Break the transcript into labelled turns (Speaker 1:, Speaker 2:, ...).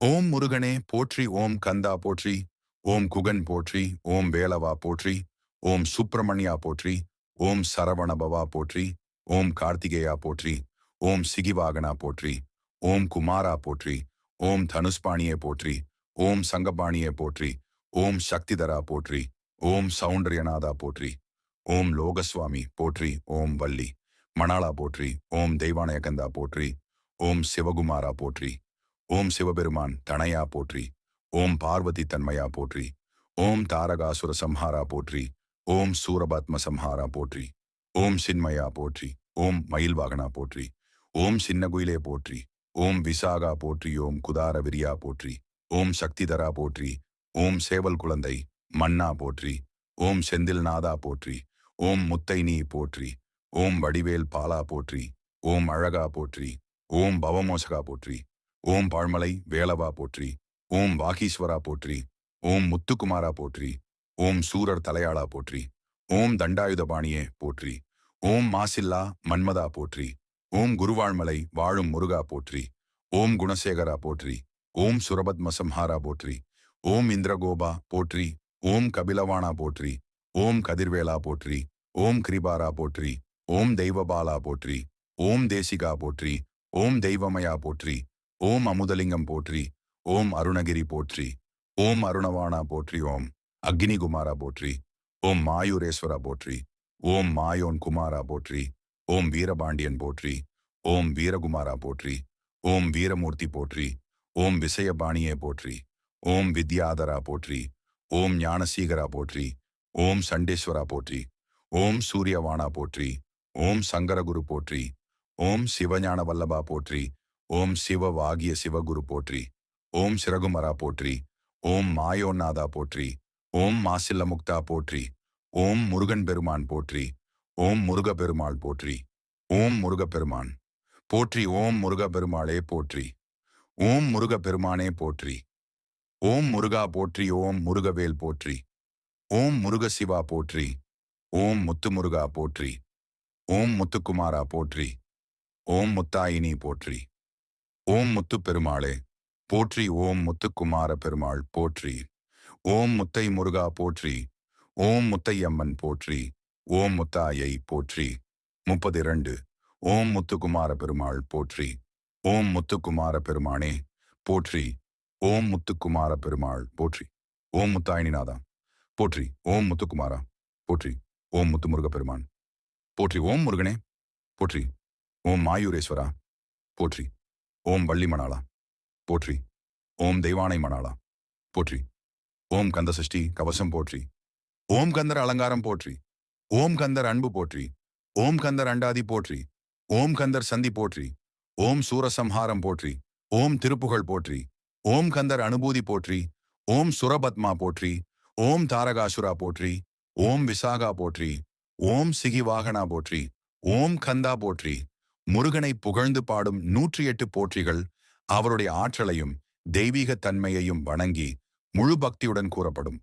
Speaker 1: ஓம் முருகனே போற்றி ஓம் கந்தா போற்றி ஓம் குகன் போற்றி ஓம் வேளவா போற்றி ஓம் சுப்பிரமணியா போற்றி ஓம் சரவணபவா போற்றி ஓம் கார்த்திகேயா போற்றி ஓம் சிகிவாகனா போற்றி ஓம் குமாரா போற்றி ஓம் தனுஷ்பாணியே போற்றி ஓம் சங்கபாணியே போற்றி ஓம் சக்திதரா போற்றி ஓம் சௌண்டரியநாதா போற்றி ஓம் லோகசுவாமி போற்றி ஓம் வள்ளி மணாலா போற்றி ஓம் தெய்வானயகந்தா போற்றி ஓம் சிவகுமாரா போற்றி ஓம் சிவபெருமான் தனையா போற்றி ஓம் பார்வதி தன்மையா போற்றி ஓம் தாரகாசுர சம்ஹாரா போற்றி ஓம் சூரபாத்ம சம்ஹாரா போற்றி ஓம் சின்மயா போற்றி ஓம் மயில்வாகனா போற்றி ஓம் சின்னகுயிலே போற்றி ஓம் விசாகா போற்றி ஓம் குதார விரியா போற்றி ஓம் சக்திதரா போற்றி ஓம் சேவல் குழந்தை மன்னா போற்றி ஓம் செந்தில்நாதா போற்றி ஓம் முத்தைனி போற்றி ஓம் வடிவேல் பாலா போற்றி ஓம் அழகா போற்றி ஓம் பவமோசகா போற்றி ஓம் பாழ்மலை வேலவா போற்றி ஓம் வாகீஸ்வரா போற்றி ஓம் முத்துக்குமாரா போற்றி ஓம் சூரர் தலையாளா போற்றி ஓம் தண்டாயுதபாணியே போற்றி ஓம் மாசில்லா மன்மதா போற்றி ஓம் குருவாழ்மலை வாழும் முருகா போற்றி ஓம் குணசேகரா போற்றி ஓம் சுரபத்ம சம்ஹாரா போற்றி ஓம் இந்திரகோபா போற்றி ஓம் கபிலவானா போற்றி ஓம் கதிர்வேலா போற்றி ஓம் கிரிபாரா போற்றி ஓம் தெய்வபாலா போற்றி ஓம் தேசிகா போற்றி ஓம் தெய்வமயா போற்றி ஓம் அமுதலிங்கம் போற்றி ஓம் அருணகிரி போற்றி ஓம் அருணவாணா போற்றி ஓம் அக்னிகுமாரா போற்றி ஓம் மாயூரேஸ்வரா போற்றி ஓம் மாயோன் குமாரா போற்றி ஓம் வீரபாண்டியன் போற்றி ஓம் வீரகுமாரா போற்றி ஓம் வீரமூர்த்தி போற்றி ஓம் விசயபாணியே போற்றி ஓம் வித்யாதரா போற்றி ஓம் ஞானசீகரா போற்றி ஓம் சண்டேஸ்வரா போற்றி ஓம் சூரியவானா போற்றி ஓம் சங்கரகுரு போற்றி ஓம் சிவஞான வல்லபா போற்றி ஓம் சிவவாகிய சிவகுரு போற்றி ஓம் சிறகுமரா போற்றி ஓம் மாயோநாதா போற்றி ஓம் மாசில்ல முக்தா போற்றி ஓம் முருகன் பெருமான் போற்றி ஓம் முருக பெருமாள் போற்றி ஓம் முருக பெருமான் போற்றி ஓம் முருக பெருமாளே போற்றி ஓம் முருக பெருமானே போற்றி ஓம் முருகா போற்றி ஓம் முருகவேல் போற்றி ஓம் முருக சிவா போற்றி ஓம் முத்துமுருகா போற்றி ஓம் முத்துக்குமாரா போற்றி ஓம் முத்தாயினி போற்றி ஓம் முத்து பெருமாளே போற்றி ஓம் முத்துக்குமார பெருமாள் போற்றி ஓம் முத்தை முருகா போற்றி ஓம் முத்தையம்மன் போற்றி ஓம் முத்தாயை போற்றி முப்பது இரண்டு ஓம் முத்துக்குமார பெருமாள் போற்றி ஓம் முத்துக்குமார பெருமானே போற்றி ஓம் முத்துக்குமார பெருமாள் போற்றி ஓம் முத்தாயினிநாதா போற்றி ஓம் முத்துக்குமாரா போற்றி ஓம் முத்துமுருக பெருமான் போற்றி ஓம் முருகனே போற்றி ஓம் மாயூரேஸ்வரா போற்றி ஓம் வள்ளி மணாளா போற்றி ஓம் தெய்வானை மணாளா போற்றி ஓம் கந்தசஷ்டி கவசம் போற்றி ஓம் கந்தர் அலங்காரம் போற்றி ஓம் கந்தர் அன்பு போற்றி ஓம் கந்தர் அண்டாதி போற்றி ஓம் கந்தர் சந்தி போற்றி ஓம் சூரசம்ஹாரம் போற்றி ஓம் திருப்புகழ் போற்றி ஓம் கந்தர் அனுபூதி போற்றி ஓம் சுரபத்மா போற்றி ஓம் தாரகாசுரா போற்றி ஓம் விசாகா போற்றி ஓம் சிகிவாகனா போற்றி ஓம் கந்தா போற்றி முருகனை புகழ்ந்து பாடும் நூற்றி எட்டு போற்றிகள் அவருடைய ஆற்றலையும் தெய்வீக தன்மையையும் வணங்கி முழு பக்தியுடன் கூறப்படும்.